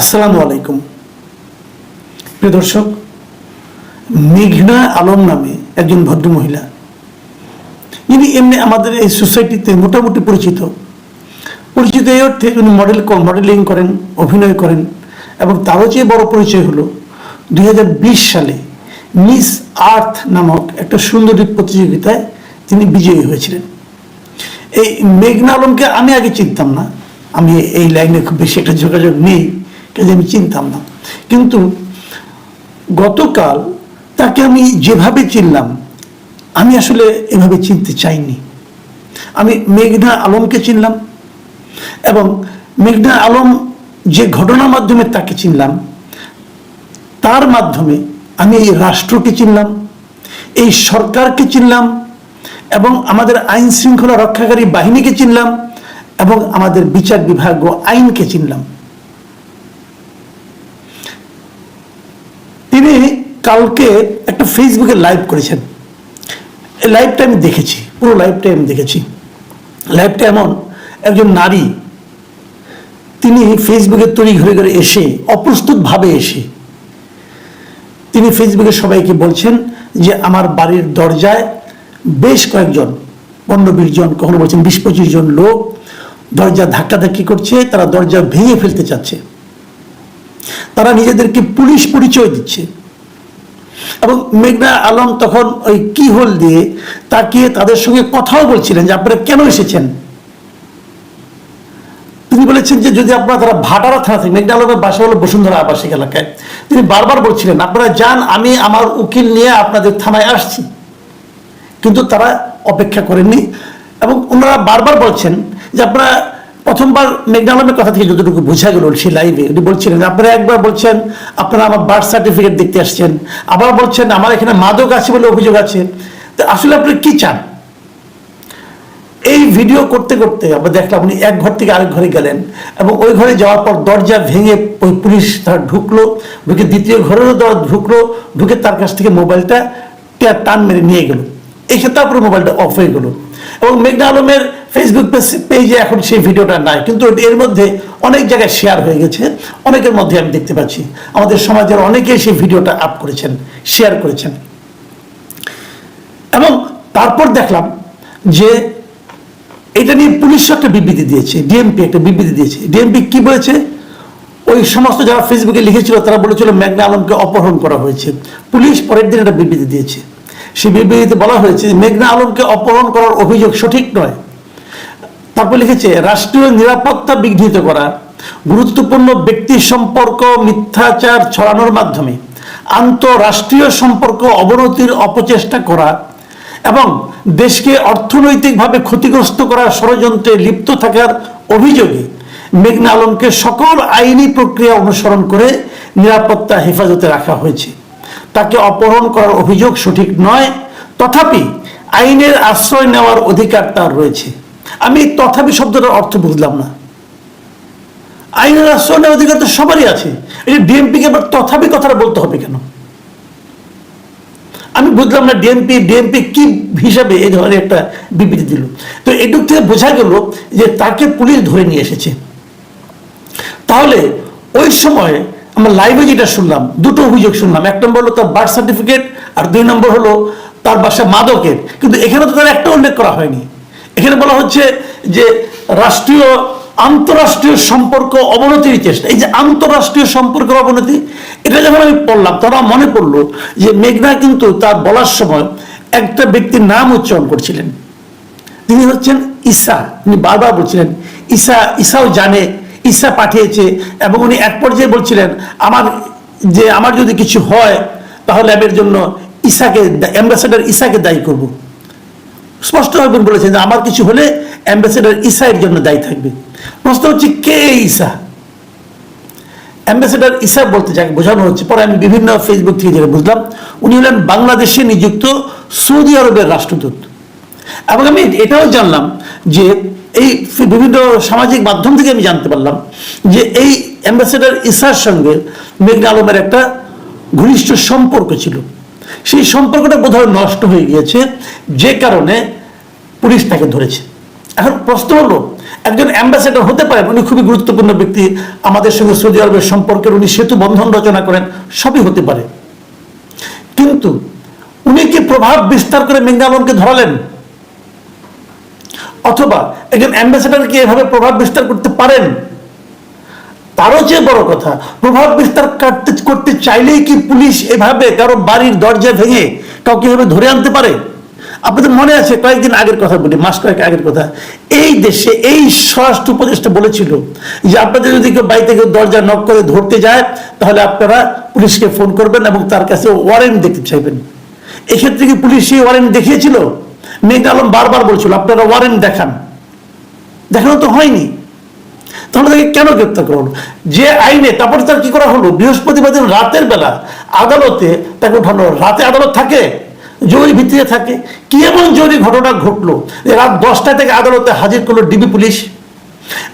আসসালামু আলাইকুম। প্রিয় দর্শক, মেঘনা আলম নামে একজন ভদ্র মহিলা যিনি এমনি আমাদের এই সোসাইটিতে মোটামুটি পরিচিত। পরিচিত এই অর্থে উনি মডেল মডেলিং করেন, অভিনয় করেন এবং তারও চেয়ে বড় পরিচয় হলো দুই হাজার বিশ সালে মিস আর্থ নামক একটা সুন্দরী প্রতিযোগিতায় তিনি বিজয়ী হয়েছিলেন। এই মেঘনা আলমকে আমি আগে চিনতাম না। আমি এই লাইনে খুব বেশি একটা যোগাযোগ নেই। কাজে আমি চিনতাম না। কিন্তু গতকাল তাকে আমি যেভাবে চিনলাম, আমি আসলে এভাবে চিনতে চাইনি। আমি মেঘনা আলমকে চিনলাম এবং মেঘনা আলম যে ঘটনার মাধ্যমে তাকে চিনলাম, তার মাধ্যমে আমি এই রাষ্ট্রকে চিনলাম, এই সরকারকে চিনলাম এবং আমাদের আইন শৃঙ্খলা রক্ষাকারী বাহিনীকে চিনলাম এবং আমাদের বিচার বিভাগ ও আইনকে চিনলাম তিনি কালকে একটা ফেসবুকে লাইভ করেছেন। লাইভটা আমি দেখেছি, পুরো লাইভটা আমি দেখেছি। লাইভটা এমন, একজন নারী, তিনি ফেসবুকে তৈরি ঘুরে ঘুরে এসে, অপ্রস্তুতভাবে এসে, তিনি ফেসবুকে সবাইকে বলছেন যে, আমার বাড়ির দরজায় বেশ কয়েকজন, পনেরো বিশ জন, কখনো বলছেন বিশ পঁচিশ জন লোক, দরজা ধাক্কাধাক্কি করছে, তারা দরজা ভেঙে ফেলতে চাচ্ছে। তারা নিজেদেরকে পুলিশ পরিচয় দিচ্ছে। এবং মেঘনা আলম তখন ওই কি হোল দিয়ে তাকিয়ে তাদের সঙ্গে কথাও বলছিলেন যে আপনারা কেন এসেছেন? তিনি বলেছেন যে যদি আপনারা তারা ভাটারা থানা থেকে, মেঘনা আলমের বাসা হলো বসুন্ধরা আবাসিক এলাকায়। তিনি বারবার বলছিলেন, আপনারা যান, আমি আমার উকিল নিয়ে আপনাদের থানায় আসছি। কিন্তু তারা অপেক্ষা করেননি এবং ওনারা বারবার বলছেন যে আপনারা প্রথমবার মেঘনা আলমের কথা থেকে যতটুকু বোঝা গেল সেই লাইভে উনি বলছিলেন, আপনারা একবার বলছেন, আপনারা আমার বার্থ সার্টিফিকেট দেখতে আসছেন, আবার বলছেন, আমার এখানে মাদক আছে বলে অভিযোগ আছে। তো আসলে আপনি কি চান? এই ভিডিও করতে করতে আমরা দেখলাম উনি এক ঘর থেকে আরেক ঘরে গেলেন এবং ওই ঘরে যাওয়ার পর দরজা ভেঙে ওই পুলিশ তার ঢুকলো, ঢুকে দ্বিতীয় ঘরেরও দর ঢুকলো, ঢুকে তার কাছ থেকে মোবাইলটা টান মেরে নিয়ে গেল। এই ক্ষেত্রে তারপরে মোবাইলটা অফ হয়ে গেল। এবং মেঘনা আলমের ফেসবুক পেজে এখন সেই ভিডিওটা নাই। কিন্তু এর মধ্যে অনেক জায়গায় শেয়ার হয়ে গেছে। অনেকের মধ্যে আমি দেখতে পাচ্ছি। আমাদের সমাজের অনেকেই সেই ভিডিওটা আপ করেছেন শেয়ার করেছেন। এবং তারপর দেখলাম যে এটা নিয়ে পুলিশও একটা বিবৃতি দিয়েছে ডিএমপি একটা বিবৃতি দিয়েছে। ডিএমপি কি বলেছে? ওই সমস্ত যারা ফেসবুকে লিখেছিল, তারা বলেছিল মেঘনা আলমকে অপহরণ করা হয়েছে। পুলিশ পরের দিন একটা বিবৃতি দিয়েছে। সেই বিবৃতিতে বলা হয়েছে, মেঘনা আলমকে অপহরণ করার অভিযোগ সঠিক নয়। তারপর লিখেছে, রাষ্ট্রীয় নিরাপত্তা বিঘ্নিত করা, গুরুত্বপূর্ণ ব্যক্তি সম্পর্ক মিথ্যাচার ছড়ানোর মাধ্যমে, আন্তঃরাষ্ট্রীয় সম্পর্ক অবনতির অপচেষ্টা করা এবং দেশকে অর্থনৈতিকভাবে ক্ষতিগ্রস্ত করার ষড়যন্ত্রে লিপ্ত থাকার অভিযোগে মেঘনা আলমকে সকল আইনি প্রক্রিয়া অনুসরণ করে নিরাপত্তা হেফাজতে রাখা হয়েছে। তাকে অপহরণ করার অভিযোগ সঠিক নয়, তথাপি আইনের আশ্রয় নেওয়ার অধিকার তার রয়েছে। আমি এই তথাপি শব্দটার অর্থ বুঝলাম না। আইনের আশ্রয় অধিকার তো সবারই আছে। এই ডিএমপিকে আবার তথাপি কথাটা বলতে হবে কেন? আমি বুঝলাম না ডিএমপি ডিএমপি কি হিসাবে এই ধরনের একটা বিবৃতি দিল। তো এটুক থেকে বোঝা গেল যে তাকে পুলিশ ধরে নিয়ে এসেছে। তাহলে ওই সময় আমরা লাইভে যেটা শুনলাম, দুটো অভিযোগ শুনলাম। এক নম্বর হলো তার বার্থ সার্টিফিকেট আর দুই নম্বর হলো তার বাসা মাদকের। কিন্তু এখানে তো তার একটা উল্লেখ করা হয়নি। এখানে বলা হচ্ছে যে রাষ্ট্রীয় আন্তরাষ্ট্রীয় সম্পর্ক অবনতির চেষ্টা। এই যে আন্তরাষ্ট্রীয় সম্পর্কের অবনতি, এটা যখন আমি পড়লাম, তখন মনে পড়ল যে মেঘনা কিন্তু তার বলার সময় একটা ব্যক্তির নাম উচ্চারণ করছিলেন। তিনি হচ্ছেন ঈসা। তিনি বারবার বলছিলেন, ঈসা, ঈসাও জানে, ঈসা পাঠিয়েছে। এবং উনি এক পর্যায়ে বলছিলেন, আমার যে আমার যদি কিছু হয়, তাহলে আমি জন্য ঈসাকে, অ্যাম্বাসেডার ঈসাকে দায়ী করব। স্পষ্টভাবে বলেছেন যে আমার কিছু হলে অ্যাম্বাসেডার এর জন্য দায়ী থাকবে। প্রশ্ন হচ্ছে, কে এই ঈসা অ্যাম্বাসেডার ইসা বলতে যাকে বোঝানো হচ্ছে, পরে আমি বিভিন্ন ফেসবুক থেকে যেটা বুঝলাম, উনি হলেন বাংলাদেশে নিযুক্ত সৌদি আরবের রাষ্ট্রদূত। এবং আমি এটাও জানলাম যে এই বিভিন্ন সামাজিক মাধ্যম থেকে আমি জানতে পারলাম যে এই অ্যাম্বাসেডার ইসার সঙ্গে মেঘনা আলমের একটা ঘনিষ্ঠ সম্পর্ক ছিল। সেই সম্পর্কটা বোধহয় নষ্ট হয়ে গিয়েছে, যে কারণে পুলিশ তাকে ধরেছে। এখন প্রশ্ন হলো, একজন অ্যাম্বাসেডর হতে পারেন, উনি খুবই গুরুত্বপূর্ণ ব্যক্তি, আমাদের সঙ্গে সৌদি আরবের সম্পর্কের উনি সেতু বন্ধন রচনা করেন, সবই হতে পারে। কিন্তু উনি কি প্রভাব বিস্তার করে আলমকে ধরালেন? অথবা একজন অ্যাম্বাসেডার কি এভাবে প্রভাব বিস্তার করতে পারেন? তারও চেয়ে বড় কথা, প্রভাব বিস্তার করতে চাইলেই কি পুলিশ এভাবে কারও বাড়ির দরজা ভেঙে কাউকে এভাবে ধরে আনতে পারে? আপনাদের মনে আছে, কয়েকদিন আগের কথা বলি, মাস কয়েক আগের কথা। এই দেশে, এই স্বরাষ্ট্র উপদেষ্টা বলেছিল যে আপনাদের যদি কেউ বাড়ি থেকে দরজা নক করে ধরতে যায়, তাহলে আপনারা পুলিশকে ফোন করবেন এবং তার কাছে ওয়ারেন্ট দেখতে চাইবেন। এক্ষেত্রে কি পুলিশ সেই ওয়ারেন্ট দেখিয়েছিল? মেঘনা আলম বারবার বলছিল, আপনারা ওয়ারেন্ট দেখান। দেখানো তো হয়নি। তাহলে তাকে কেন গ্রেপ্তার করা হলো যে আইনে, তারপরে তার কি করা হলো? বৃহস্পতিবার দিন রাতের বেলা আদালতে তাকে উঠানো রাতে আদালত থাকে? জরুরি ভিত্তিতে থাকে। কি এমন জরুরি ঘটনা ঘটলো? রাত দশটা থেকে আদালতে হাজির করল ডিবি পুলিশ।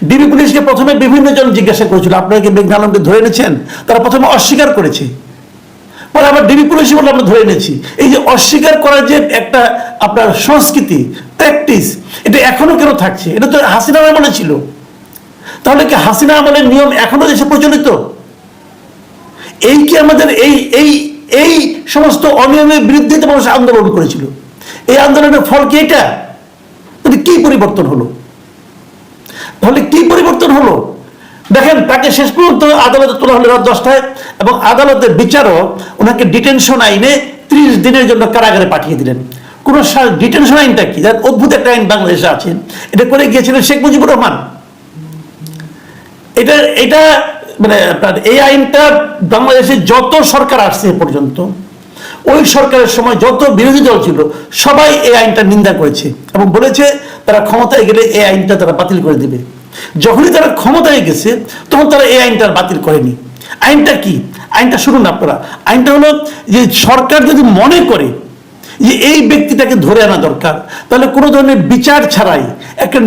ডিবি পুলিশকে প্রথমে বিভিন্ন জন জিজ্ঞাসা করেছিল, আপনারা কি মেঘনা ধরে এনেছেন? তারা প্রথমে অস্বীকার করেছে। পরে আবার ডিবি পুলিশই বলে আমরা ধরে এনেছি। এই যে অস্বীকার করার যে একটা আপনার সংস্কৃতি, প্র্যাকটিস, এটা এখনও কেন থাকছে? এটা তো হাসিনা আমলে ছিল। তাহলে কি হাসিনা আমলের নিয়ম এখনও দেশে প্রচলিত? এই কি আমাদের এই এই এই সমস্ত অনিয়মের বিরুদ্ধে মানুষ আন্দোলন করেছিল। এই আন্দোলনের ফল কি এটা? কি পরিবর্তন হলো? তাহলে কি পরিবর্তন হলো? দেখেন, তাকে শেষ পর্যন্ত আদালতে তোলা হলো রাত দশটায় এবং আদালতের বিচারক ওনাকে ডিটেনশন আইনে ত্রিশ দিনের জন্য কারাগারে পাঠিয়ে দিলেন। কোন ডিটেনশন আইনটা কি? যার অদ্ভুত একটা আইন বাংলাদেশে আছে। এটা করে গিয়েছিলেন শেখ মুজিবুর রহমান। এটা এটা মানে আপনার এই আইনটা বাংলাদেশে যত সরকার আসছে এ পর্যন্ত, ওই সরকারের সময় যত বিরোধী দল ছিল, সবাই এই আইনটা নিন্দা করেছে এবং বলেছে তারা ক্ষমতায় গেলে এই আইনটা তারা বাতিল করে দিবে। যখনই তারা ক্ষমতায় গেছে, তখন তারা এই আইনটা বাতিল করেনি। আইনটা কি? আইনটা শুনুন আপনারা। আইনটা হলো যে সরকার যদি মনে করে যে এই ব্যক্তিটাকে ধরে আনা দরকার, তাহলে কোনো ধরনের বিচার ছাড়াই একটা